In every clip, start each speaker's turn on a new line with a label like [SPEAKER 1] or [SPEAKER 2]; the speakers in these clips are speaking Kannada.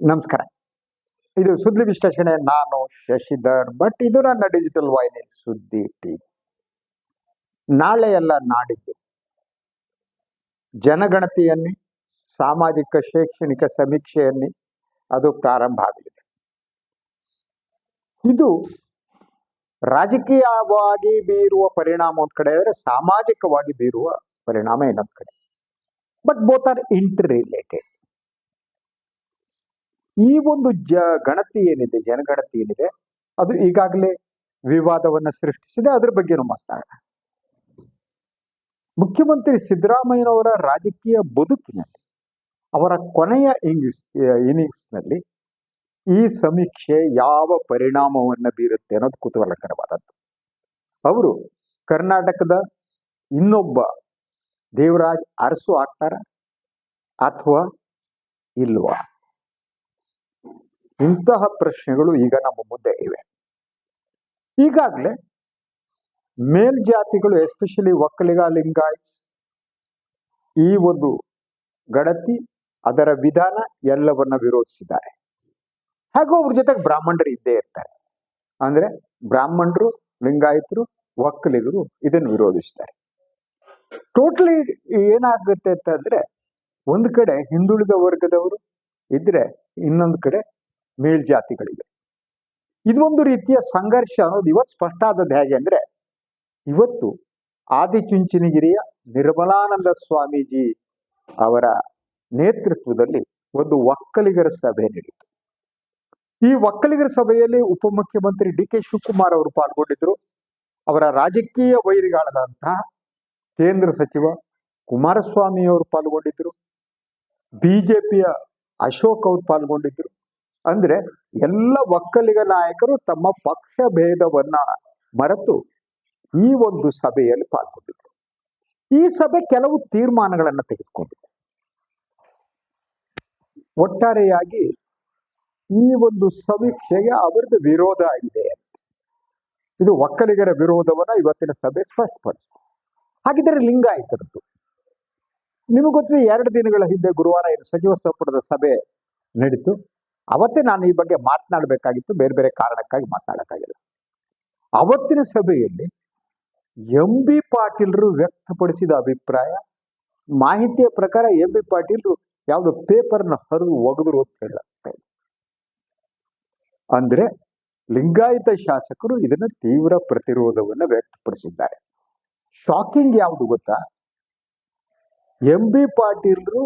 [SPEAKER 1] ನಮಸ್ಕಾರ. ಇದು ಸುದ್ದಿ ವಿಶ್ಲೇಷಣೆ, ನಾನು ಶಶಿಧರ್. ಬಟ್ ಇದು ನನ್ನ ಡಿಜಿಟಲ್ ವಾಹಿನಿ, ಸುದ್ದಿ ಟಿವಿ ನಾಳೆ ಎಲ್ಲ ನಾಡಿದ್ದು. ಜನಗಣತಿಯನ್ನಿ, ಸಾಮಾಜಿಕ ಶೈಕ್ಷಣಿಕ ಸಮೀಕ್ಷೆಯನ್ನಿ, ಅದು ಪ್ರಾರಂಭ ಆಗಲಿದೆ ಇದು ರಾಜಕೀಯವಾಗಿ ಬೀರುವ ಪರಿಣಾಮ ಒಂದ್ ಕಡೆ, ಆದರೆ ಸಾಮಾಜಿಕವಾಗಿ ಬೀರುವ ಪರಿಣಾಮ ಇನ್ನೊಂದು ಕಡೆ. But both are interrelated ಈ ಒಂದು ಜ ಗಣತಿ ಏನಿದೆ, ಜನಗಣತಿ ಏನಿದೆ, ಅದು ಈಗಾಗಲೇ ವಿವಾದವನ್ನ ಸೃಷ್ಟಿಸಿದೆ, ಅದ್ರ ಬಗ್ಗೆನೂ ಮಾತನಾಡೋಣ ಮುಖ್ಯಮಂತ್ರಿ ಸಿದ್ದರಾಮಯ್ಯನವರ ರಾಜಕೀಯ ಬದುಕಿನಲ್ಲಿ, ಅವರ ಕೊನೆಯ ಇಂಗ್ಸ್ ಇನ್ನಿಂಗ್ಸ್ನಲ್ಲಿ ಈ ಸಮೀಕ್ಷೆ ಯಾವ ಪರಿಣಾಮವನ್ನು ಬೀರುತ್ತೆ ಅನ್ನೋದು ಕುತೂಹಲಕರವಾದದ್ದು. ಅವರು ಕರ್ನಾಟಕದ ಇನ್ನೊಬ್ಬ ದೇವರಾಜ್ ಅರಸು ಆಗ್ತಾರ, ಅಥವಾ ಇಲ್ವಾ? ಇಂತಹ ಪ್ರಶ್ನೆಗಳು ಈಗ ನಮ್ಮ ಮುಂದೆ ಇವೆ. ಈಗಾಗಲೇ ಮೇಲ್ಜಾತಿಗಳು ಎಸ್ಪೆಷಲಿ ಒಕ್ಕಲಿಗ ಲಿಂಗಾಯತ್ಸ್ ಈ ಒಂದು ಗಣತಿ ಅದರ ವಿಧಾನ ಎಲ್ಲವನ್ನ ವಿರೋಧಿಸಿದ್ದಾರೆ. ಹಾಗೂ ಅವ್ರ ಜೊತೆಗೆ ಬ್ರಾಹ್ಮಣರು ಇದ್ದೇ ಇರ್ತಾರೆ. ಅಂದ್ರೆ ಬ್ರಾಹ್ಮಣರು, ಲಿಂಗಾಯತರು ಒಕ್ಕಲಿಗರು ಇದನ್ನು ವಿರೋಧಿಸ್ತಾರೆ. ಟೋಟಲಿ ಏನಾಗುತ್ತೆ ಅಂತಂದ್ರೆ ಒಂದು ಕಡೆ ಹಿಂದುಳಿದ ವರ್ಗದವರು ಇದ್ರೆ ಇನ್ನೊಂದು ಕಡೆ ಮೇಲ್ಜಾತಿಗಳಿವೆ. ಇದೊಂದು ರೀತಿಯ ಸಂಘರ್ಷ ಅನ್ನೋದು ಇವತ್ತು ಸ್ಪಷ್ಟ ಆದದ್ದು ಹೇಗೆ ಅಂದ್ರೆ, ಇವತ್ತು ಆದಿಚುಂಚನಗಿರಿಯ ನಿರ್ಮಲಾನಂದ ಸ್ವಾಮೀಜಿ ಅವರ ನೇತೃತ್ವದಲ್ಲಿ ಒಂದು ಒಕ್ಕಲಿಗರ ಸಭೆ ನಡೀತು. ಈ ಒಕ್ಕಲಿಗರ ಸಭೆಯಲ್ಲಿ ಉಪಮುಖ್ಯಮಂತ್ರಿ ಡಿ ಕೆ ಶಿವಕುಮಾರ್ ಅವರು ಪಾಲ್ಗೊಂಡಿದ್ರು ಅವರ ರಾಜಕೀಯ ವೈರಿಗಳಾದಂತಹ ಕೇಂದ್ರ ಸಚಿವ ಕುಮಾರಸ್ವಾಮಿ ಅವರು ಪಾಲ್ಗೊಂಡಿದ್ರು ಬಿಜೆಪಿಯ ಅಶೋಕ್ ಅವರು ಪಾಲ್ಗೊಂಡಿದ್ರು ಅಂದ್ರೆ ಎಲ್ಲ ಒಕ್ಕಲಿಗ ನಾಯಕರು ತಮ್ಮ ಪಕ್ಷ ಭೇದವನ್ನ ಮರೆತು ಈ ಒಂದು ಸಭೆಯಲ್ಲಿ ಪಾಲ್ಗೊಂಡಿದ್ರು. ಈ ಸಭೆ ಕೆಲವು ತೀರ್ಮಾನಗಳನ್ನು ತೆಗೆದುಕೊಂಡಿದೆ. ಒಟ್ಟಾರೆಯಾಗಿ ಈ ಒಂದು ಸಮೀಕ್ಷೆಗೆ ಅವರದ್ದು ವಿರೋಧ ಇದೆ ಇದು ಒಕ್ಕಲಿಗರ ವಿರೋಧವನ್ನ ಇವತ್ತಿನ ಸಭೆ ಸ್ಪಷ್ಟಪಡಿಸಿದೆ ಹಾಗಿದ್ರೆ ಲಿಂಗಾಯತರದ್ದು ನಿಮಗೆ ಗೊತ್ತಿದೆ ಎರಡು ದಿನಗಳ ಹಿಂದೆ ಗುರುವಾರ ಸಚಿವ ಸಂಪುಟದ ಸಭೆ ನಡೀತು. ಅವತ್ತೇ ನಾನು ಈ ಬಗ್ಗೆ ಮಾತನಾಡಬೇಕಾಗಿತ್ತು, ಬೇರೆ ಬೇರೆ ಕಾರಣಕ್ಕಾಗಿ ಮಾತನಾಡಕ್ಕಾಗಿಲ್ಲ. ಅವತ್ತಿನ ಸಭೆಯಲ್ಲಿ ಎಂ ಬಿ ಪಾಟೀಲ್ರು ವ್ಯಕ್ತಪಡಿಸಿದ ಅಭಿಪ್ರಾಯ, ಮಾಹಿತಿಯ ಪ್ರಕಾರ ಎಂ ಬಿ ಪಾಟೀಲ್ರು ಯಾವ್ದು ಪೇಪರ್ನ ಹರಿದು ಒಗೆದ್ರು ಅಂತ ಹೇಳುತ್ತೆ ಅಂದ್ರೆ ಲಿಂಗಾಯತ ಶಾಸಕರು ಇದನ್ನ ತೀವ್ರ ಪ್ರತಿರೋಧವನ್ನ ವ್ಯಕ್ತಪಡಿಸಿದ್ದಾರೆ. ಶಾಕಿಂಗ್ ಯಾವುದು ಗೊತ್ತಾ? ಎಂ ಬಿ ಪಾಟೀಲ್ರು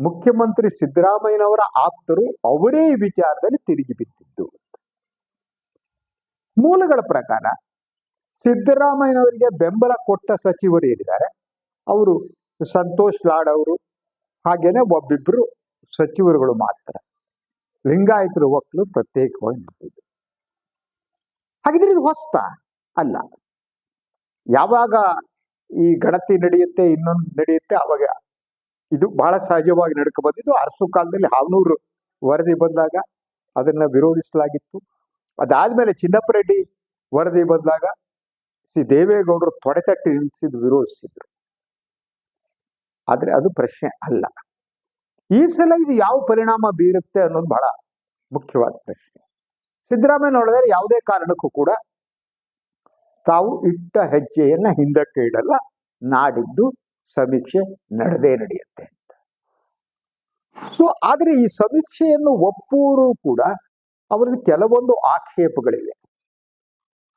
[SPEAKER 1] ಮುಖ್ಯಮಂತ್ರಿ ಸಿದ್ದರಾಮಯ್ಯನವರ ಆಪ್ತರು ಅವರೇ ಈ ವಿಚಾರದಲ್ಲಿ ತಿರುಗಿ ಬಿದ್ದಿದ್ದು. ಮೂಲಗಳ ಪ್ರಕಾರ ಸಿದ್ದರಾಮಯ್ಯನವರಿಗೆ ಬೆಂಬಲ ಕೊಟ್ಟ ಸಚಿವರು ಏನಿದ್ದಾರೆ ಅವರು ಸಂತೋಷ್ ಲಾಡ್ ಅವರು, ಹಾಗೇನೆ ಒಬ್ಬಿಬ್ರು ಸಚಿವರುಗಳು ಮಾತ್ರ. ಲಿಂಗಾಯತರು ಒಕ್ಕಲು ಪ್ರತ್ಯೇಕವಾಗಿ ನಿಂತಿದ್ದು ಹಾಗಿದ್ರೆ ಇದು ಹೊಸ್ತ ಅಲ್ಲ. ಯಾವಾಗ ಈ ಗಣತಿ ನಡೆಯುತ್ತೆ, ಇನ್ನೊಂದು ನಡೆಯುತ್ತೆ, ಅವಾಗ ಇದು ಬಹಳ ಸಹಜವಾಗಿ ನಡ್ಕೊ ಬಂದಿದ್ದು ಅರಸು ಕಾಲದಲ್ಲಿ ಹಾವನೂರು ವರದಿ ಬಂದಾಗ ಅದನ್ನ ವಿರೋಧಿಸಲಾಗಿತ್ತು. ಅದಾದ್ಮೇಲೆ ಚಿನ್ನಪ್ಪ ರೆಡ್ಡಿ ವರದಿ ಬಂದಾಗ ಸಿ ದೇವೇಗೌಡರು ತೊಡೆತಟ್ಟಿ ನಿಲ್ಲಿಸಿದ್ದು ವಿರೋಧಿಸಿದ್ರು. ಆದ್ರೆ ಅದು ಪ್ರಶ್ನೆ ಅಲ್ಲ. ಈ ಸಲ ಇದು ಯಾವ ಪರಿಣಾಮ ಬೀರುತ್ತೆ ಅನ್ನೋದು ಬಹಳ ಮುಖ್ಯವಾದ ಪ್ರಶ್ನೆ. ಸಿದ್ದರಾಮಯ್ಯ ನೋಡಿದರೆ ಯಾವುದೇ ಕಾರಣಕ್ಕೂ ಕೂಡ ತಾವು ಇಟ್ಟ ಹೆಜ್ಜೆಯನ್ನ ಹಿಂದಕ್ಕೆ ಇಡಲ್ಲ, ನಾಡಿದ್ದು ಸಮೀಕ್ಷೆ ನಡೆದೇ ನಡೆಯುತ್ತೆ ಅಂತ. ಸೊ ಆದ್ರೆ ಈ ಸಮೀಕ್ಷೆಯನ್ನು ಒಪ್ಪುವರು ಕೂಡ ಅವರಿಗೆ ಕೆಲವೊಂದು ಆಕ್ಷೇಪಗಳಿವೆ.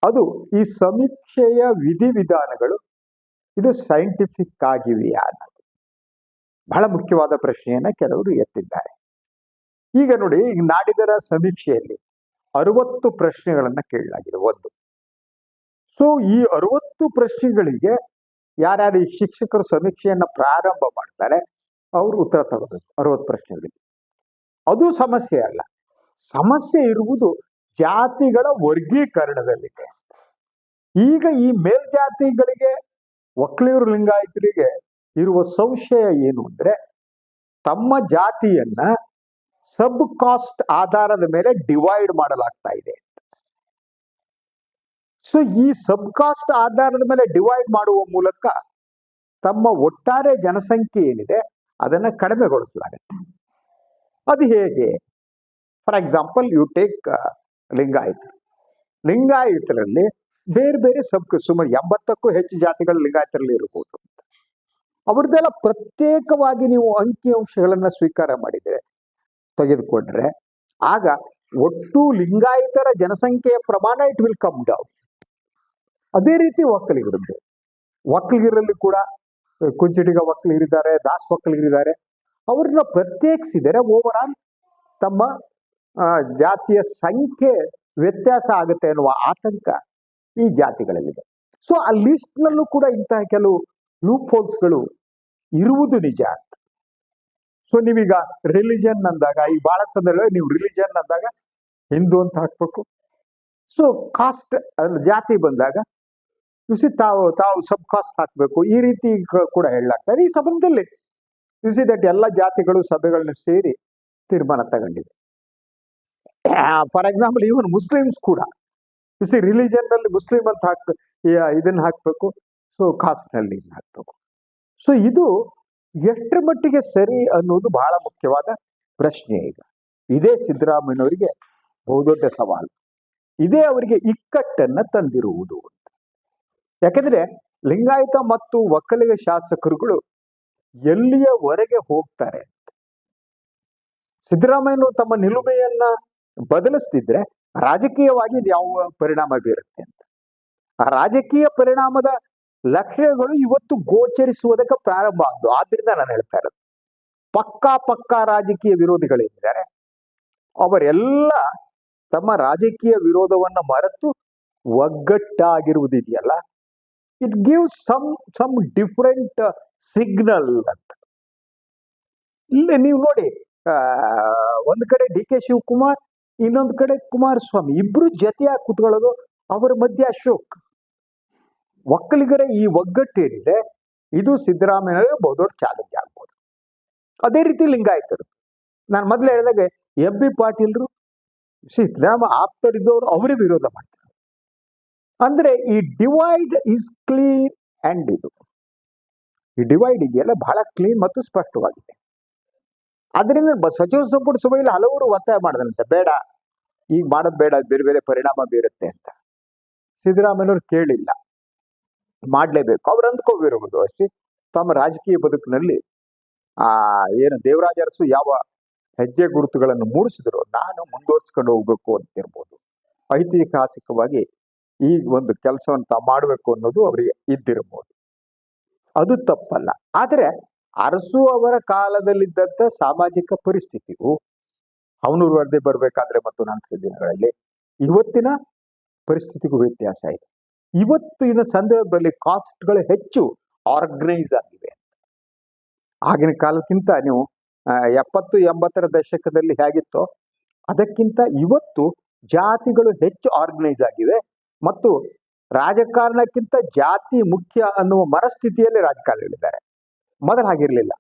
[SPEAKER 1] ಅದು ಈ ಸಮೀಕ್ಷೆಯ ವಿಧಿವಿಧಾನಗಳು ಇದು ಸೈಂಟಿಫಿಕ್ ಆಗಿವೆಯಾ ಅನ್ನೋದು. ಬಹಳ ಮುಖ್ಯವಾದ ಪ್ರಶ್ನೆಯನ್ನ ಕೆಲವರು ಎತ್ತಿದ್ದಾರೆ. ಈಗ ನೋಡಿ, ಈಗ ನಾಡಿದರ ಸಮೀಕ್ಷೆಯಲ್ಲಿ ಅರವತ್ತು ಪ್ರಶ್ನೆಗಳನ್ನ ಕೇಳಲಾಗಿದೆ, ಒಂದು. ಸೊ ಈ ಅರವತ್ತು ಪ್ರಶ್ನೆಗಳಿಗೆ ಯಾರ್ಯಾರು ಈ ಶಿಕ್ಷಕರು ಸಮೀಕ್ಷೆಯನ್ನು ಪ್ರಾರಂಭ ಮಾಡ್ತಾರೆ, ಅವರು ಉತ್ತರ ತಗೋಬೇಕು, ಅರವತ್ತು ಪ್ರಶ್ನೆಗಳಿಗೆ. ಅದು ಸಮಸ್ಯೆ ಅಲ್ಲ. ಸಮಸ್ಯೆ ಇರುವುದು ಜಾತಿಗಳ ವರ್ಗೀಕರಣದಲ್ಲಿದೆ. ಈಗ ಈ ಮೇಲ್ಜಾತಿಗಳಿಗೆ, ಒಕ್ಕಲಿಗರು ಲಿಂಗಾಯತರಿಗೆ ಇರುವ ಸಂಶಯ ಏನು ಅಂದರೆ, ತಮ್ಮ ಜಾತಿಯನ್ನ ಸಬ್ ಕಾಸ್ಟ್ ಆಧಾರದ ಮೇಲೆ ಡಿವೈಡ್ ಮಾಡಲಾಗ್ತಾ ಇದೆ. ಸೊ ಈ ಸಬ್ ಕಾಸ್ಟ್ ಆಧಾರದ ಮೇಲೆ ಡಿವೈಡ್ ಮಾಡುವ ಮೂಲಕ ತಮ್ಮ ಒಟ್ಟಾರೆ ಜನಸಂಖ್ಯೆ ಏನಿದೆ, ಅದನ್ನ ಕಡಿಮೆಗೊಳಿಸಲಾಗತ್ತೆ. ಅದು ಹೇಗೆ? For example you take Lingayat. ಲಿಂಗಾಯತರಲ್ಲಿ ಬೇರೆ ಬೇರೆ ಸಬ್ ಸುಮಾರು ಎಂಬತ್ತಕ್ಕೂ ಹೆಚ್ಚು ಜಾತಿಗಳು ಲಿಂಗಾಯತರಲ್ಲಿ ಇರಬಹುದು ಅಂತ. ಅವ್ರದ್ದೆಲ್ಲ ಪ್ರತ್ಯೇಕವಾಗಿ ನೀವು ಅಂಕಿಅಂಶಗಳನ್ನ ಸ್ವೀಕಾರ ಮಾಡಿದರೆ, ತೆಗೆದುಕೊಂಡ್ರೆ, ಆಗ ಒಟ್ಟು ಲಿಂಗಾಯತರ ಜನಸಂಖ್ಯೆಯ ಪ್ರಮಾಣ ಇಟ್ ವಿಲ್ ಕಮ್ ಡೌನ್ ಅದೇ ರೀತಿ ಒಕ್ಕಲಿಗರದ್ದು. ಒಕ್ಕಲಿಗರಲ್ಲಿ ಕೂಡ ಕುಂಚಿಟಿಗ ಒಕ್ಕಲಿಗರಿದ್ದಾರೆ, ದಾಸ್ ಒಕ್ಕಲಿಗರಿದ್ದಾರೆ. ಅವ್ರನ್ನ ಪ್ರತ್ಯೇಕಿಸಿದರೆ ಓವರ್ ಆಲ್ ತಮ್ಮ ಜಾತಿಯ ಸಂಖ್ಯೆ ವ್ಯತ್ಯಾಸ ಆಗುತ್ತೆ ಎನ್ನುವ ಆತಂಕ ಈ ಜಾತಿಗಳಲ್ಲಿದೆ. ಸೊ ಆ ಲಿಸ್ಟ್ನಲ್ಲೂ ಕೂಡ ಇಂತಹ ಕೆಲವು ಲೂಪ್ ಹೋಲ್ಸ್ಗಳು ಇರುವುದು ನಿಜ ಅಂತ. ಸೊ ನೀವೀಗ ರಿಲಿಜನ್ ಅಂದಾಗ, ಈ ಬಹಳ ಸಂದರ್ಭ ನೀವು ರಿಲಿಜನ್ ಅಂದಾಗ ಹಿಂದೂ ಅಂತ ಹಾಕ್ಬೇಕು. ಸೊ ಕಾಸ್ಟ್ ಜಾತಿ ಬಂದಾಗ ಸಿ ತಾವು ತಾವು ಸಬ್ ಕಾಸ್ಟ್ ಹಾಕಬೇಕು. ಈ ರೀತಿ ಕೂಡ ಹೇಳಲಾಗ್ತದೆ. ಈ ಸಂಬಂಧದಲ್ಲಿ ಸಿ ದಟ್ ಎಲ್ಲ ಜಾತಿಗಳು, ಸಭೆಗಳನ್ನ ಸೇರಿ ತೀರ್ಮಾನ ತಗೊಂಡಿದೆ. ಫಾರ್ ಎಕ್ಸಾಂಪಲ್ ಈವನ್ ಮುಸ್ಲಿಮ್ಸ್ ಕೂಡ ಸಿ ರಿಲಿಜನ್ನಲ್ಲಿ ಮುಸ್ಲಿಂ ಅಂತ ಹಾಕ್ ಇದನ್ನ ಹಾಕ್ಬೇಕು. ಸೊ ಕಾಸ್ಟ್ನಲ್ಲಿ ಹಾಕ್ಬೇಕು. ಸೊ ಇದು ಎಷ್ಟರ ಮಟ್ಟಿಗೆ ಸರಿ ಅನ್ನೋದು ಬಹಳ ಮುಖ್ಯವಾದ ಪ್ರಶ್ನೆ ಈಗ. ಇದೇ ಸಿದ್ದರಾಮಯ್ಯನವರಿಗೆ ಬಹುದೊಡ್ಡ ಸವಾಲು. ಇದೇ ಅವರಿಗೆ ಇಕ್ಕಟ್ಟನ್ನ ತಂದಿರುವುದು. ಯಾಕಂದ್ರೆ ಲಿಂಗಾಯತ ಮತ್ತು ಒಕ್ಕಲಿಗ ಶಾಸಕರುಗಳು ಎಲ್ಲಿಯವರೆಗೆ ಹೋಗ್ತಾರೆ? ಸಿದ್ದರಾಮಯ್ಯನು ತಮ್ಮ ನಿಲುಮೆಯನ್ನ ಬದಲಿಸ್ತಿದ್ರೆ ರಾಜಕೀಯವಾಗಿ ಇದು ಯಾವ ಪರಿಣಾಮ ಬೀರುತ್ತೆ ಅಂತ. ಆ ರಾಜಕೀಯ ಪರಿಣಾಮದ ಲಕ್ಷ್ಯಗಳು ಇವತ್ತು ಗೋಚರಿಸುವುದಕ್ಕೆ ಪ್ರಾರಂಭ ಆದ್ದು. ಆದ್ರಿಂದ ನಾನು ಹೇಳ್ತಾ ಇರೋದು. ಪಕ್ಕಾ ಪಕ್ಕಾ ರಾಜಕೀಯ ವಿರೋಧಿಗಳೇನಿದ್ದಾರೆ ಅವರೆಲ್ಲ ತಮ್ಮ ರಾಜಕೀಯ ವಿರೋಧವನ್ನ ಮರೆತು ಒಗ್ಗಟ್ಟಾಗಿರುವುದಿದೆಯಲ್ಲ? It give some some different signal ಅಂತ ಇಲ್ಲಿ ನೀವು ನೋಡಿ ಒಂದು ಕಡೆ ಡಿ ಕೆ ಶಿವಕುಮಾರ್, ಇನ್ನೊಂದು ಕಡೆ ಕುಮಾರಸ್ವಾಮಿ. ಇಬ್ರು ಜೊತೆಯಾಗಿ ಕುತ್ಕೊಳ್ಳೋದು ಅವರ ಮಧ್ಯೆ ಅಶೋಕ್. ಒಕ್ಕಲಿಗರ ಈ ಒಗ್ಗಟ್ಟೇನಿದೆ ಇದು ಸಿದ್ದರಾಮಯ್ಯ ಬಹುದೊಡ್ಡ ಚಾಲೆಂಜ್ ಆಗ್ಬೋದು. ಅದೇ ರೀತಿ ಲಿಂಗಾಯತರು. ನಾನು ಮೊದಲು ಹೇಳಿದಾಗ ಎಂ ಬಿ ಪಾಟೀಲ್ರು ಸಿದ್ದರಾಮ ಆಪ್ತರಿದ್ದವರು ಅವರೇ ವಿರೋಧ ಮಾಡ್ತಾರೆ. ಅಂದ್ರೆ ಈ ಡಿವೈಡ್ ಇಸ್ ಕ್ಲೀನ್ ಅಂಡ್ ಇದು. ಈ ಡಿವೈಡ್ ಇದೆಯಲ್ಲ, ಬಹಳ ಕ್ಲೀನ್ ಮತ್ತು ಸ್ಪಷ್ಟವಾಗಿದೆ. ಅದರಿಂದ ಸಚಿವ ಸಂಪುಟ ಸಭೆಯಲ್ಲಿ ಹಲವರು ಒತ್ತಾಯ ಮಾಡಿದ್ರಂತೆ ಬೇಡ, ಈಗ ಮಾಡೋದು ಬೇಡ ಬೇರೆ ಬೇರೆ ಪರಿಣಾಮ ಬೀರುತ್ತೆ ಅಂತ. ಸಿದ್ದರಾಮಯ್ಯನವ್ರು ಕೇಳಿಲ್ಲ. ಮಾಡಲೇಬೇಕು. ಅವ್ರು ಅಂದ್ಕೋಬಿರಬಹುದು ಅಷ್ಟೇ. ತಮ್ಮ ರಾಜಕೀಯ ಬದುಕಿನಲ್ಲಿ, ಆ, ಏನು ದೇವರಾಜ ಅರಸು ಯಾವ ಹೆಜ್ಜೆ ಗುರುತುಗಳನ್ನು ಮೂಡಿಸಿದ್ರು, ನಾನು ಮುಂದುವರ್ಸ್ಕೊಂಡು ಹೋಗ್ಬೇಕು ಅಂತಿರ್ಬೋದು. ಐತಿಹಾಸಿಕವಾಗಿ ಈ ಒಂದು ಕೆಲಸವನ್ನು ತಾವು ಮಾಡಬೇಕು ಅನ್ನೋದು ಅವರಿಗೆ ಇದ್ದಿರಬಹುದು. ಅದು ತಪ್ಪಲ್ಲ. ಆದರೆ ಅರಸು ಅವರ ಕಾಲದಲ್ಲಿದ್ದಂಥ ಸಾಮಾಜಿಕ ಪರಿಸ್ಥಿತಿಗೂ ಅವನೂರು ವರದಿ ಬರಬೇಕಾದ್ರೆ ಮತ್ತು ನಂತರ ದಿನಗಳಲ್ಲಿ ಇವತ್ತಿನ ಪರಿಸ್ಥಿತಿಗೂ ವ್ಯತ್ಯಾಸ ಇದೆ. ಇವತ್ತಿನ ಸಂದರ್ಭದಲ್ಲಿ ಕಾಸ್ಟ್ಗಳು ಹೆಚ್ಚು ಆರ್ಗನೈಸ್ ಆಗಿವೆ ಆಗಿನ ಕಾಲಕ್ಕಿಂತ ನೀವು ಎಪ್ಪತ್ತು, ಎಂಬತ್ತರ ದಶಕದಲ್ಲಿ ಹೇಗಿತ್ತೋ ಅದಕ್ಕಿಂತ ಇವತ್ತು ಜಾತಿಗಳು ಹೆಚ್ಚು ಆರ್ಗನೈಸ್ ಆಗಿವೆ. ಮತ್ತು ರಾಜಕಾರಣಕ್ಕಿಂತ ಜಾತಿ ಮುಖ್ಯ ಅನ್ನುವ ಮನಸ್ಥಿತಿಯಲ್ಲಿ ರಾಜಕಾರಣಿಗಳಿದ್ದಾರೆ. ಮೊದಲು ಹಾಗಿರ್ಲಿಲ್ಲ.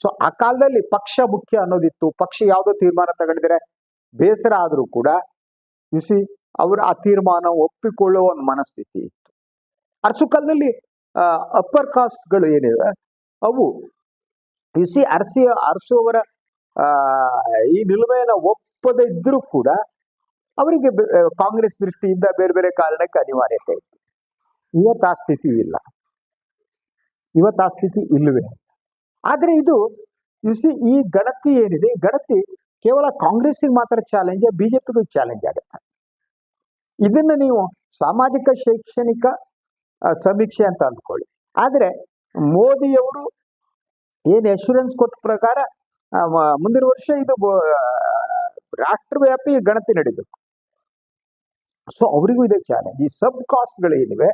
[SPEAKER 1] ಸೊ ಆ ಕಾಲದಲ್ಲಿ ಪಕ್ಷ ಮುಖ್ಯ ಅನ್ನೋದಿತ್ತು. ಪಕ್ಷ ಯಾವುದೋ ತೀರ್ಮಾನ ತಗೊಂಡಿದ್ರೆ ಬೇಸರ ಆದರೂ ಕೂಡ ಯುಸಿ ಅವರು ಆ ತೀರ್ಮಾನ ಒಪ್ಪಿಕೊಳ್ಳುವ ಒಂದು ಮನಸ್ಥಿತಿ ಇತ್ತು. ಅರಸು ಕಾಲದಲ್ಲಿ ಅಪ್ಪರ್ ಕಾಸ್ಟ್ಗಳು ಏನಿವೆ? ಅವು ಯುಸಿ ಅರಸಿಯ ಅರಸುವವರ ಆ, ಈ ನಿಲುವೆಯನ್ನು ಒಪ್ಪದೇ ಇದ್ರೂ ಕೂಡ ಅವರಿಗೆ ಕಾಂಗ್ರೆಸ್ ದೃಷ್ಟಿಯಿಂದ ಬೇರೆ ಬೇರೆ ಕಾರಣಕ್ಕೆ ಅನಿವಾರ್ಯತೆ ಇತ್ತು. ಇವತ್ತು ಆ ಸ್ಥಿತಿ ಇಲ್ಲ. ಇವತ್ತು ಆ ಸ್ಥಿತಿ ಇಲ್ಲವೇ? ಇಲ್ಲ. ಆದ್ರೆ ಇದು ಸಿ ಈ ಗಣತಿ ಏನಿದೆ, ಈ ಗಣತಿ ಕೇವಲ ಕಾಂಗ್ರೆಸ್ಸಿಗೆ ಮಾತ್ರ ಚಾಲೆಂಜ್ ಬಿಜೆಪಿಗೂ ಚಾಲೆಂಜ್ ಆಗುತ್ತೆ? ಇದನ್ನ ನೀವು ಸಾಮಾಜಿಕ, ಶೈಕ್ಷಣಿಕ ಸಮೀಕ್ಷೆ ಅಂತ ಅಂದ್ಕೊಳ್ಳಿ. ಆದ್ರೆ ಮೋದಿಯವರು ಏನ್ ಎಶೂರೆನ್ಸ್ ಕೊಟ್ಟ ಪ್ರಕಾರ ಮುಂದಿನ ವರ್ಷ ಇದು ರಾಷ್ಟ್ರವ್ಯಾಪಿ ಗಣತಿ ನಡೀಬೇಕು. ಸೊ ಅವರಿಗೂ ಇದೆ ಚಾಲೆಂಜ್ ಈ ಸಬ್ ಕಾಸ್ಟ್ಗಳು ಏನಿವೆ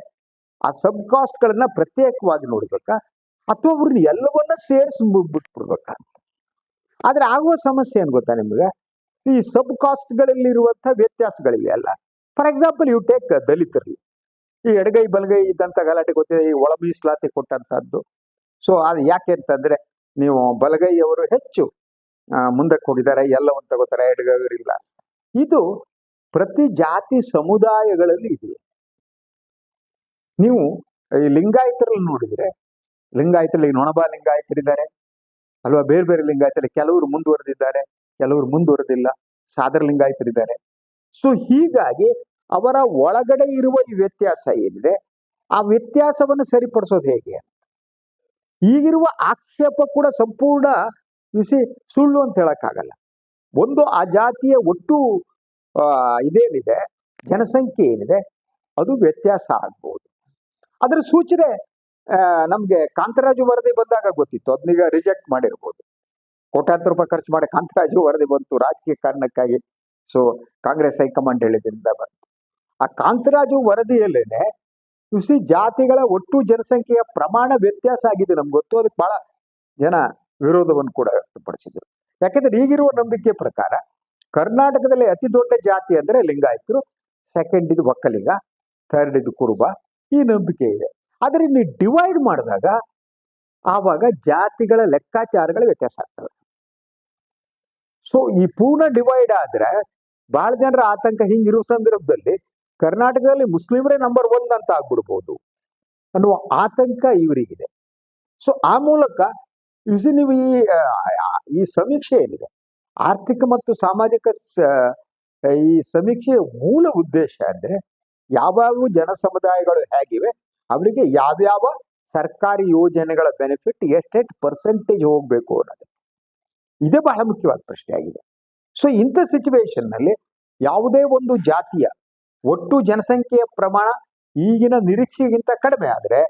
[SPEAKER 1] ಆ ಸಬ್ ಕಾಸ್ಟ್ಗಳನ್ನ ಪ್ರತ್ಯೇಕವಾಗಿ ನೋಡ್ಬೇಕಾ? ಅಥವಾ ಅವ್ರನ್ನ ಎಲ್ಲವನ್ನ ಸೇರಿಸಿ ಬಿಟ್ಬಿಡ್ಬೇಕಾ? ಆದ್ರೆ ಆಗುವ ಸಮಸ್ಯೆ ಏನು ಗೊತ್ತಾ ನಿಮ್ಗೆ? ಈ ಸಬ್ ಕಾಸ್ಟ್ಗಳಲ್ಲಿರುವಂಥ ವ್ಯತ್ಯಾಸಗಳಿವೆ ಅಲ್ಲ. ಫಾರ್ ಎಕ್ಸಾಂಪಲ್ ಯು ಟೇಕ್ ದಲಿತರಲ್ಲಿ ಈ ಎಡಗೈ, ಬಲಗೈ ಇದ್ದಂತ ಗಲಾಟೆ ಗೊತ್ತಿದೆ ಈ ಒಳ ಮೀಸಲಾತಿ ಕೊಟ್ಟಂಥದ್ದು ಸೊ ಅದು ಯಾಕೆ ಅಂತಂದ್ರೆ, ನೀವು ಬಲಗೈಯವರು ಹೆಚ್ಚು ಮುಂದಕ್ಕೆ ಹೋಗಿದ್ದಾರೆ, ಎಲ್ಲವನ್ನು ತಗೋತಾರೆ ಎಡಗೈಯವರಿಲ್ಲ ಇದು ಪ್ರತಿ ಜಾತಿ ಸಮುದಾಯಗಳಲ್ಲಿ ಇದೆ. ನೀವು ಈ ಲಿಂಗಾಯತರಲ್ಲಿ ನೋಡಿದ್ರೆ ಲಿಂಗಾಯತರಲ್ಲಿ ನೊಣಬ ಲಿಂಗಾಯತರಿದ್ದಾರೆ, ಅಲ್ವಾ? ಬೇರೆ ಬೇರೆ ಲಿಂಗಾಯತರಲ್ಲಿ ಕೆಲವರು ಮುಂದುವರೆದಿದ್ದಾರೆ, ಕೆಲವರು ಮುಂದುವರೆದಿಲ್ಲ, ಸಾದರ ಲಿಂಗಾಯತರಿದ್ದಾರೆ. ಸೊ ಹೀಗಾಗಿ ಅವರ ಒಳಗಡೆ ಇರುವ ಈ ವ್ಯತ್ಯಾಸ ಏನಿದೆ, ಆ ವ್ಯತ್ಯಾಸವನ್ನು ಸರಿಪಡಿಸೋದು ಹೇಗೆ ಈಗಿರುವ ಆಕ್ಷೇಪ ಕೂಡ ಸಂಪೂರ್ಣ ಬಿಸಿ ಸುಳ್ಳು ಅಂತ ಹೇಳಕ್ಕಾಗಲ್ಲ. ಒಂದು ಆ ಜಾತಿಯ ಒಟ್ಟು ಇದೇನಿದೆ? ಜನಸಂಖ್ಯೆ ಏನಿದೆ? ಅದು ವ್ಯತ್ಯಾಸ ಆಗ್ಬೋದು. ಅದರ ಸೂಚನೆ ನಮಗೆ ಕಾಂತರಾಜು ವರದಿ ಬಂದಾಗ ಗೊತ್ತಿತ್ತು. ಅದನ್ನೀಗ ರಿಜೆಕ್ಟ್ ಮಾಡಿರ್ಬೋದು. ಕೋಟ್ಯಾಂತರ ರೂಪಾಯಿ ಖರ್ಚು ಮಾಡಿ ಕಾಂತರಾಜು ವರದಿ ಬಂತು ರಾಜಕೀಯ ಕಾರಣಕ್ಕಾಗಿ. ಸೊ ಕಾಂಗ್ರೆಸ್ ಹೈಕಮಾಂಡ್ ಹೇಳಿದ್ರಿಂದ ಬಂತು. ಆ ಕಾಂತರಾಜು ವರದಿಯಲ್ಲೇನೆ ಕೃಷಿ ಜಾತಿಗಳ ಒಟ್ಟು ಜನಸಂಖ್ಯೆಯ ಪ್ರಮಾಣ ವ್ಯತ್ಯಾಸ ಆಗಿದೆ ನಮ್ಗೆ ಗೊತ್ತು. ಅದಕ್ಕೆ ಬಹಳ ಜನ ವಿರೋಧವನ್ನು ಕೂಡ ವ್ಯಕ್ತಪಡಿಸಿದ್ರು. ಯಾಕೆಂದ್ರೆ ಈಗಿರುವ ನಂಬಿಕೆ ಪ್ರಕಾರ ಕರ್ನಾಟಕದಲ್ಲಿ ಅತಿ ದೊಡ್ಡ ಜಾತಿ ಅಂದ್ರೆ ಲಿಂಗಾಯತರು ಸೆಕೆಂಡ್ ಇದು ಒಕ್ಕಲಿಗ ಥರ್ಡ್ ಇದು ಕುರುಬ, ಈ ನಂಬಿಕೆ ಇದೆ. ಆದ್ರೆ ನೀವು ಡಿವೈಡ್ ಮಾಡಿದಾಗ ಆವಾಗ ಜಾತಿಗಳ ಲೆಕ್ಕಾಚಾರಗಳ ವ್ಯತ್ಯಾಸ ಆಗ್ತವೆ. ಸೊ ಈ ಪೂರ್ಣ ಡಿವೈಡ್ ಆದ್ರೆ ಬಹಳ ಜನರ ಆತಂಕ ಹಿಂಗಿರುವ ಸಂದರ್ಭದಲ್ಲಿ ಕರ್ನಾಟಕದಲ್ಲಿ ಮುಸ್ಲಿಮರೇ ನಂಬರ್ ಒನ್ ಅಂತ ಆಗ್ಬಿಡ್ಬೋದು ಅನ್ನುವ ಆತಂಕ ಇವರಿಗಿದೆ. ಸೊ ಆ ಮೂಲಕ ಇಸಿ ನೀವು ಈ ಈ ಸಮೀಕ್ಷೆ ಏನಿದೆ? ಆರ್ಥಿಕ ಮತ್ತು ಸಾಮಾಜಿಕ ಈ ಸಮೀಕ್ಷೆಯ ಮೂಲ ಉದ್ದೇಶ ಅಂದ್ರೆ ಯಾವ್ಯಾವ ಜನ ಸಮುದಾಯಗಳು ಹೇಗಿವೆ, ಅವರಿಗೆ ಯಾವ್ಯಾವ ಸರ್ಕಾರಿ ಯೋಜನೆಗಳ ಬೆನಿಫಿಟ್ ಎಷ್ಟೆಷ್ಟು ಪರ್ಸೆಂಟೇಜ್ ಹೋಗ್ಬೇಕು ಅನ್ನೋದು. ಇದೇ ಬಹಳ ಮುಖ್ಯವಾದ ಪ್ರಶ್ನೆ ಆಗಿದೆ. ಸೊ ಇಂಥ ಸಿಚುವೇಶನ್ನಲ್ಲಿ ಯಾವುದೇ ಒಂದು ಜಾತಿಯ ಒಟ್ಟು ಜನಸಂಖ್ಯೆಯ ಪ್ರಮಾಣ ಈಗಿನ ನಿರೀಕ್ಷೆಗಿಂತ ಕಡಿಮೆ ಆದರೆ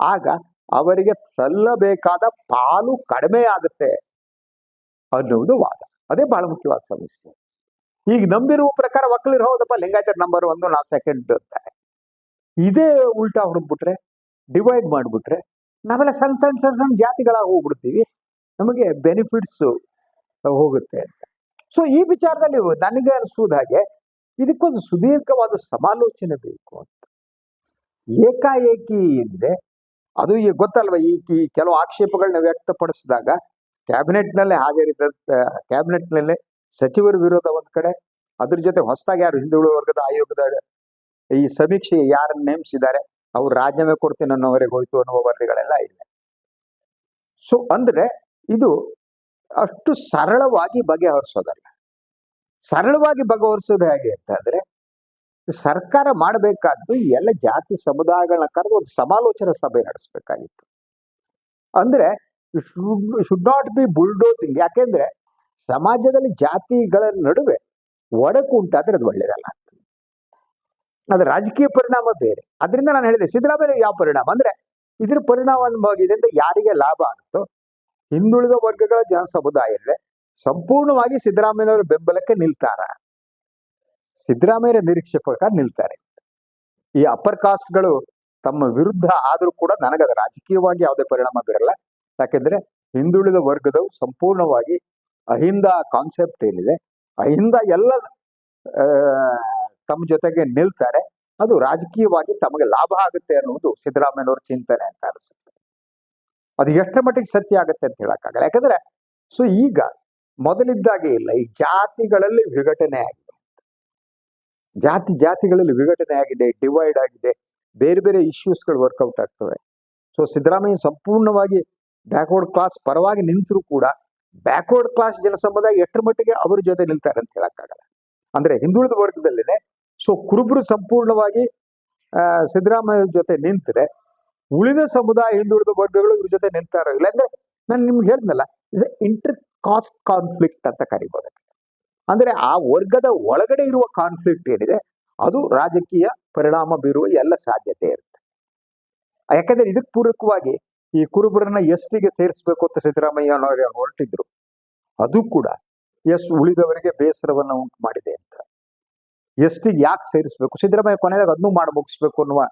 [SPEAKER 1] ಆಗ ಅವರಿಗೆ ಸಲ್ಲಬೇಕಾದ ಪಾಲು ಕಡಿಮೆ ಆಗುತ್ತೆ ಅನ್ನುವುದು ವಾದ. ಅದೇ ಬಹಳ ಮುಖ್ಯವಾದ ಸಮಸ್ಯೆ. ಈಗ ನಂಬಿರುವ ಪ್ರಕಾರ ಒಕ್ಕಲಿರು ಹೌದಪ್ಪ, ಲಿಂಗಾಯತರ ನಂಬರ್ ಒಂದು ನಾವು ಸೆಕೆಂಡ್ ಅಂತಾರೆ ಇದೇ ಉಲ್ಟಾ ಹೊಡೆದ್ಬಿಟ್ರೆ ಡಿವೈಡ್ ಮಾಡಿಬಿಟ್ರೆ, ನಾವೆಲ್ಲ ಸಣ್ಣ ಸಣ್ಣ ಸಣ್ಣ ಸಣ್ಣ ಜಾತಿಗಳಾಗಿ ಹೋಗ್ಬಿಡ್ತೀವಿ. ನಮಗೆ ಬೆನಿಫಿಟ್ಸು ಹೋಗುತ್ತೆ ಅಂತ. ಸೊ ಈ ವಿಚಾರದಲ್ಲಿ ನನಗೆ ಅನಿಸುವುದ ಹಾಗೆ, ಇದಕ್ಕೊಂದು ಸುದೀರ್ಘವಾದ ಸಮಾಲೋಚನೆ ಬೇಕು ಅಂತ. ಏಕಾಏಕಿ ಏನಿದೆ, ಅದು ಈಗ ಗೊತ್ತಲ್ವ, ಈ ಈ ಕೆಲವು ಆಕ್ಷೇಪಗಳನ್ನ ವ್ಯಕ್ತಪಡಿಸಿದಾಗ ಕ್ಯಾಬಿನೆಟ್ನಲ್ಲೇ ಹಾಜರಿದ್ದ ಕ್ಯಾಬಿನೆಟ್ನಲ್ಲೇ ಸಚಿವರ ವಿರೋಧ ಒಂದ್ ಕಡೆ, ಅದ್ರ ಜೊತೆ ಹೊಸದಾಗಿ ಯಾರು ಹಿಂದುಳಿದ ವರ್ಗದ ಆಯೋಗದ ಈ ಸಮೀಕ್ಷೆ ಯಾರನ್ನ ನೇಮಿಸಿದ್ದಾರೆ, ಅವ್ರು ರಾಜೀನಾಮೆ ಕೊಡ್ತೀನಿ ಅನ್ನೋವರೆಗೆ ಹೋಯ್ತು ಅನ್ನುವ ವರದಿಗಳೆಲ್ಲ ಇದೆ. ಸೊ ಅಂದ್ರೆ ಇದು ಅಷ್ಟು ಸರಳವಾಗಿ ಬಗೆಹರಿಸೋದಲ್ಲ. ಸರಳವಾಗಿ ಬಗೆಹರಿಸೋದು ಹೇಗೆ ಅಂತಂದ್ರೆ ಸರ್ಕಾರ ಮಾಡಬೇಕಾದ್ದು ಎಲ್ಲ ಜಾತಿ ಸಮುದಾಯಗಳನ್ನ ಕರೆದು ಒಂದು ಸಮಾಲೋಚನಾ ಸಭೆ ನಡೆಸಬೇಕಾಗಿತ್ತು. ಅಂದ್ರೆ ಶುಡ್ ನಾಟ್ ಬಿ ಬುಲ್ಡೋಸಿಂಗ್ ಯಾಕೆಂದ್ರೆ ಸಮಾಜದಲ್ಲಿ ಜಾತಿಗಳ ನಡುವೆ ಒಡಕು ಉಂಟಾದ್ರೆ ಅದು ಒಳ್ಳೇದಲ್ಲ. ಅದು ರಾಜಕೀಯ ಪರಿಣಾಮ ಬೇರೆ. ಅದರಿಂದ ನಾನು ಹೇಳಿದೆ ಸಿದ್ದರಾಮಯ್ಯ ಯಾವ ಪರಿಣಾಮ? ಅಂದ್ರೆ ಇದ್ರ ಪರಿಣಾಮ ಇದರಿಂದ ಯಾರಿಗೆ ಲಾಭ ಆಗುತ್ತೋ? ಹಿಂದುಳಿದ ವರ್ಗಗಳ ಜನ ಸಮುದಾಯ ಇದೆ ಸಂಪೂರ್ಣವಾಗಿ ಸಿದ್ದರಾಮಯ್ಯನವರ ಬೆಂಬಲಕ್ಕೆ ನಿಲ್ತಾರ? ಸಿದ್ದರಾಮಯ್ಯರ ನಿರೀಕ್ಷೆ ಪ್ರಕಾರ ನಿಲ್ತಾರೆ. ಈ ಅಪ್ಪರ್ ಕಾಸ್ಟ್ಗಳು ತಮ್ಮ ವಿರುದ್ಧ ಆದರೂ ಕೂಡ ನನಗದು ರಾಜಕೀಯವಾಗಿ ಯಾವುದೇ ಪರಿಣಾಮ ಬೀರಲ್ಲ. ಯಾಕೆಂದ್ರೆ ಹಿಂದುಳಿದ ವರ್ಗದವು ಸಂಪೂರ್ಣವಾಗಿ ಅಹಿಂದ ಕಾನ್ಸೆಪ್ಟ್ ಏನಿದೆ. ಅಹಿಂದ ಎಲ್ಲ ತಮ್ಮ ಜೊತೆಗೆ ನಿಲ್ತಾರೆ. ಅದು ರಾಜಕೀಯವಾಗಿ ತಮಗೆ ಲಾಭ ಆಗುತ್ತೆ ಅನ್ನೋದು ಸಿದ್ದರಾಮಯ್ಯನವ್ರ ಚಿಂತನೆ ಅಂತ ಅನಿಸುತ್ತೆ. ಅದು ಎಷ್ಟರ ಮಟ್ಟಿಗೆ ಸತ್ಯ ಆಗುತ್ತೆ ಅಂತ ಹೇಳಕ್ಕಾಗಲ್ಲ. ಯಾಕಂದ್ರೆ, ಸೊ ಈಗ ಮೊದಲಿದ್ದಾಗೆ ಇಲ್ಲ. ಈ ಜಾತಿಗಳಲ್ಲಿ ವಿಘಟನೆ ಆಗಿದೆ. ಜಾತಿ ಜಾತಿಗಳಲ್ಲಿ ವಿಘಟನೆ ಆಗಿದೆ ಡಿವೈಡ್ ಆಗಿದೆ. ಬೇರೆ ಬೇರೆ ಇಶ್ಯೂಸ್ಗಳು ವರ್ಕೌಟ್ ಆಗ್ತವೆ. ಸೊ ಸಿದ್ದರಾಮಯ್ಯ ಸಂಪೂರ್ಣವಾಗಿ ಬ್ಯಾಕ್ವರ್ಡ್ ಕ್ಲಾಸ್ ಪರವಾಗಿ ನಿಂತರೂ ಕೂಡ ಬ್ಯಾಕ್ವರ್ಡ್ ಕ್ಲಾಸ್ ಜನಸಮುದಾಯ ಎಷ್ಟರ ಮಟ್ಟಿಗೆ ಅವ್ರ ಜೊತೆ ನಿಲ್ತಾರೆ ಅಂತ ಹೇಳಕ್ಕಾಗಲ್ಲ. ಅಂದ್ರೆ ಹಿಂದುಳಿದ ವರ್ಗದಲ್ಲೇನೆ, ಸೊ ಕುರುಬರು ಸಂಪೂರ್ಣವಾಗಿ ಸಿದ್ದರಾಮಯ್ಯ ಜೊತೆ ನಿಂತರೆ, ಉಳಿದ ಸಮುದಾಯ ಹಿಂದುಳಿದ ವರ್ಗಗಳು ಇವ್ರ ಜೊತೆ ನಿಲ್ತಾರೋ ಇಲ್ಲ ಅಂದ್ರೆ ನಾನು ನಿಮ್ಗೆ ಹೇಳ್ದಲ್ಲ ಇಸ್ ಇಂಟರ್ ಕಾಸ್ಟ್ ಕಾನ್ಫ್ಲಿಕ್ಟ್ ಅಂತ ಕರಿಬಹುದು ಅಂದ್ರೆ ಆ ವರ್ಗದ ಒಳಗಡೆ ಇರುವ ಕಾನ್ಫ್ಲಿಕ್ಟ್ ಏನಿದೆ, ಅದು ರಾಜಕೀಯ ಪರಿಣಾಮ ಬೀರುವ ಎಲ್ಲ ಸಾಧ್ಯತೆ ಇರುತ್ತೆ. ಯಾಕಂದ್ರೆ ಇದಕ್ಕೆ ಪೂರಕವಾಗಿ ಈ ಕುರುಬರನ್ನ ಎಸ್ಟಿಗೆ ಸೇರಿಸಬೇಕು ಅಂತ ಸಿದ್ದರಾಮಯ್ಯ ಹೊರಟಿದ್ರು. ಅದು ಕೂಡ ಎಸ್ ಉಳಿದವರಿಗೆ ಬೇಸರವನ್ನ ಉಂಟು ಮಾಡಿದೆ ಅಂತ. ಎಸ್ಟಿಗೆ ಯಾಕೆ ಸೇರಿಸಬೇಕು? ಸಿದ್ದರಾಮಯ್ಯ ಕೊನೆದಾಗ ಅದನ್ನು ಮಾಡಿ ಮುಗಿಸ್ಬೇಕು ಅನ್ನುವ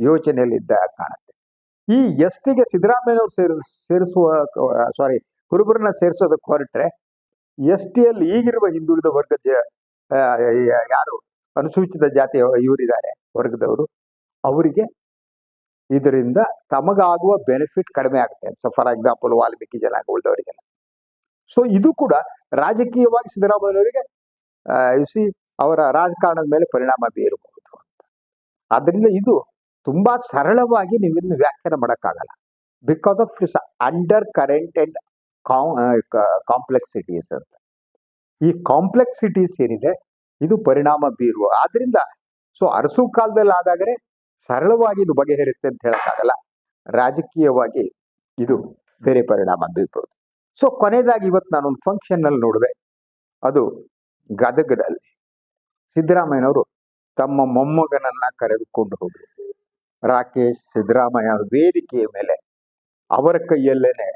[SPEAKER 1] ಯೋಚನೆಯಲ್ಲಿದ್ದ ಕಾಣುತ್ತೆ. ಈ ಎಸ್ಟಿಗೆ ಸಿದ್ದರಾಮಯ್ಯನವ್ರು ಸೇರಿಸ ಸೇರಿಸುವ ಸಾರಿ ಕುರುಬರನ್ನ ಸೇರಿಸೋದಕ್ಕೆ ಹೊರಟ್ರೆ ಎಸ್ ಟಿಯಲ್ಲಿ ಈಗಿರುವ ಹಿಂದುಳಿದ ವರ್ಗದ ಯಾರು ಅನುಸೂಚಿತ ಜಾತಿಯ ಇವರಿದ್ದಾರೆ, ವರ್ಗದವರು, ಅವರಿಗೆ ಇದರಿಂದ ತಮಗಾಗುವ ಬೆನಿಫಿಟ್ ಕಡಿಮೆ ಆಗುತ್ತೆ. ಸೊ ಫಾರ್ ಎಕ್ಸಾಂಪಲ್ ವಾಲ್ಮೀಕಿ ಜನಾಂಗ ಉಳಿದವರಿಗೆಲ್ಲ. ಸೊ ಇದು ಕೂಡ ರಾಜಕೀಯವಾಗಿ ಸಿದ್ದರಾಮಯ್ಯನವರಿಗೆ ಸಿ ಅವರ ರಾಜಕಾರಣದ ಮೇಲೆ ಪರಿಣಾಮ ಬೀರಬಹುದು ಅಂತ. ಆದ್ರಿಂದ ಇದು ತುಂಬಾ ಸರಳವಾಗಿ ನೀವಿನ್ನು ವ್ಯಾಖ್ಯಾನ ಮಾಡೋಕ್ಕಾಗಲ್ಲ. Because of its undercurrent and complexities ಅಂತ. ಈ ಕಾಂಪ್ಲೆಕ್ಸಿಟೀಸ್ ಏನಿದೆ, ಇದು ಪರಿಣಾಮ ಬೀರುವ. ಆದ್ರಿಂದ ಸೊ ಅರಸು ಕಾಲದಲ್ಲಿ ಆದಾಗರೆ ಸರಳವಾಗಿ ಇದು ಬಗೆಹರುತ್ತೆ ಅಂತ ಹೇಳಕ್ಕಾಗಲ್ಲ. ರಾಜಕೀಯವಾಗಿ ಇದು ಬೇರೆ ಪರಿಣಾಮ ಬೀರ್ಬೋದು. ಸೊ ಕೊನೆಯದಾಗಿ ಇವತ್ತು ನಾನೊಂದು ಫಂಕ್ಷನ್ನಲ್ಲಿ ನೋಡಿದೆ ಅದು ಗದಗದಲ್ಲಿ ಸಿದ್ದರಾಮಯ್ಯನವರು ತಮ್ಮ ಮೊಮ್ಮಗನನ್ನ ಕರೆದುಕೊಂಡು ಹೋಗಿ ರಾಕೇಶ್ ಸಿದ್ದರಾಮಯ್ಯ ವೇದಿಕೆಯ ಮೇಲೆ ಅವರ ಕೈಯಲ್ಲೇನೆ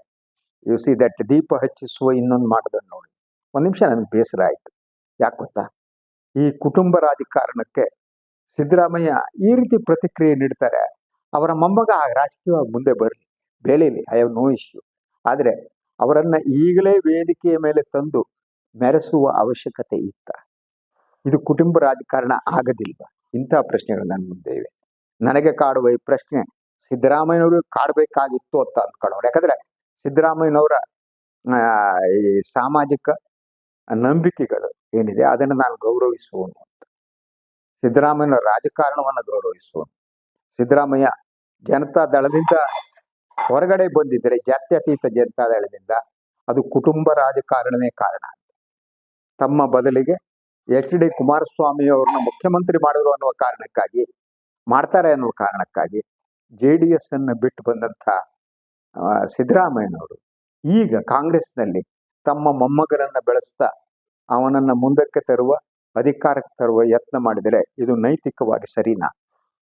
[SPEAKER 1] ಯು ಸಿ ದಟ್ ದೀಪ ಹಚ್ಚಿಸುವ ಇನ್ನೊಂದು ಮಾಡೋದನ್ನು ನೋಡಿ. ಒಂದು ನಿಮಿಷ ನನಗೆ ಬೇಸರ ಆಯಿತು. ಯಾಕೆ ಗೊತ್ತಾ? ಈ ಕುಟುಂಬ ರಾಜಕಾರಣಕ್ಕೆ ಸಿದ್ದರಾಮಯ್ಯ ಈ ರೀತಿ ಪ್ರತಿಕ್ರಿಯೆ ನೀಡ್ತಾರೆ, ಅವರ ಮೊಮ್ಮಗ ರಾಜಕೀಯವಾಗಿ ಮುಂದೆ ಬರಲಿ, ಬೆಳೀಲಿ ಐ ಹ್ಯಾವ್ ನೋ ಇಶ್ಯೂ ಆದರೆ ಅವರನ್ನ ಈಗಲೇ ವೇದಿಕೆಯ ಮೇಲೆ ತಂದು ಮೆರೆಸುವ ಅವಶ್ಯಕತೆ ಇತ್ತ. ಇದು ಕುಟುಂಬ ರಾಜಕಾರಣ ಆಗದಿಲ್ವಾ? ಇಂತಹ ಪ್ರಶ್ನೆಗಳು ನನ್ನ ಮುಂದೆ ಇವೆ. ನನಗೆ ಕಾಡುವ ಈ ಪ್ರಶ್ನೆ ಸಿದ್ದರಾಮಯ್ಯನವರು ಕಾಡಬೇಕಾಗಿತ್ತು ಅಂತ ಅಂದ್ಕೊಳ್ಳೋರು ಯಾಕಂದ್ರೆ ಸಿದ್ದರಾಮಯ್ಯನವರ ಈ ಸಾಮಾಜಿಕ ನಂಬಿಕೆಗಳು ಏನಿದೆ ಅದನ್ನು ನಾನು ಗೌರವಿಸುವನು. ಸಿದ್ದರಾಮಯ್ಯನ ರಾಜಕಾರಣವನ್ನು ಗೌರವಿಸುವನು ಸಿದ್ದರಾಮಯ್ಯ ಜನತಾ ದಳದಿಂದ ಹೊರಗಡೆ ಬಂದಿದ್ದರೆ ಜಾತ್ಯತೀತ ಜನತಾ ದಳದಿಂದ ಅದು ಕುಟುಂಬ ರಾಜಕಾರಣವೇ ಕಾರಣ ತಮ್ಮ ಬದಲಿಗೆ ಎಚ್ ಡಿ ಕುಮಾರಸ್ವಾಮಿ ಅವ್ರನ್ನ ಮುಖ್ಯಮಂತ್ರಿ ಮಾಡಿದ್ರು ಅನ್ನುವ ಕಾರಣಕ್ಕಾಗಿ, ಮಾಡ್ತಾರೆ ಅನ್ನುವ ಕಾರಣಕ್ಕಾಗಿ ಜೆ ಡಿ ಎಸ್ ಅನ್ನು ಬಿಟ್ಟು ಬಂದಂಥ ಸಿದ್ದರಾಮಯ್ಯನವರು ಈಗ ಕಾಂಗ್ರೆಸ್ನಲ್ಲಿ ತಮ್ಮ ಮೊಮ್ಮಗನನ್ನ ಬೆಳೆಸ್ತಾ ಅವನನ್ನ ಮುಂದಕ್ಕೆ ತರುವ ಅಧಿಕಾರಕ್ಕೆ ತರುವ ಯತ್ನ ಮಾಡಿದರೆ ಇದು ನೈತಿಕವಾಗಿ ಸರಿನಾ?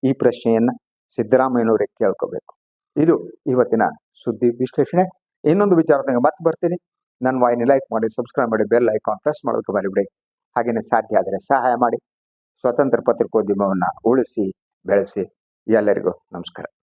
[SPEAKER 1] ಈ ಪ್ರಶ್ನೆಯನ್ನ ಸಿದ್ದರಾಮಯ್ಯನವರೇ ಕೇಳ್ಕೋಬೇಕು. ಇದು ಇವತ್ತಿನ ಸುದ್ದಿ ವಿಶ್ಲೇಷಣೆ. ಇನ್ನೊಂದು ವಿಚಾರದಾಗ ಮತ್ತೆ ಬರ್ತೀನಿ. ನನ್ನ ವಾಹಿನಿ ಲೈಕ್ ಮಾಡಿ, ಸಬ್ಸ್ಕ್ರೈಬ್ ಮಾಡಿ, ಬೆಲ್ ಐಕಾನ್ ಪ್ರೆಸ್ ಮಾಡೋದಕ್ಕೆ ಬರಿಬಿಡಿ ಹಾಗೇನೆ ಸಾಧ್ಯ ಆದರೆ ಸಹಾಯ ಮಾಡಿ. ಸ್ವತಂತ್ರ ಪತ್ರಿಕೋದ್ಯಮವನ್ನು ಉಳಿಸಿ, ಬೆಳೆಸಿ ಎಲ್ಲರಿಗೂ ನಮಸ್ಕಾರ.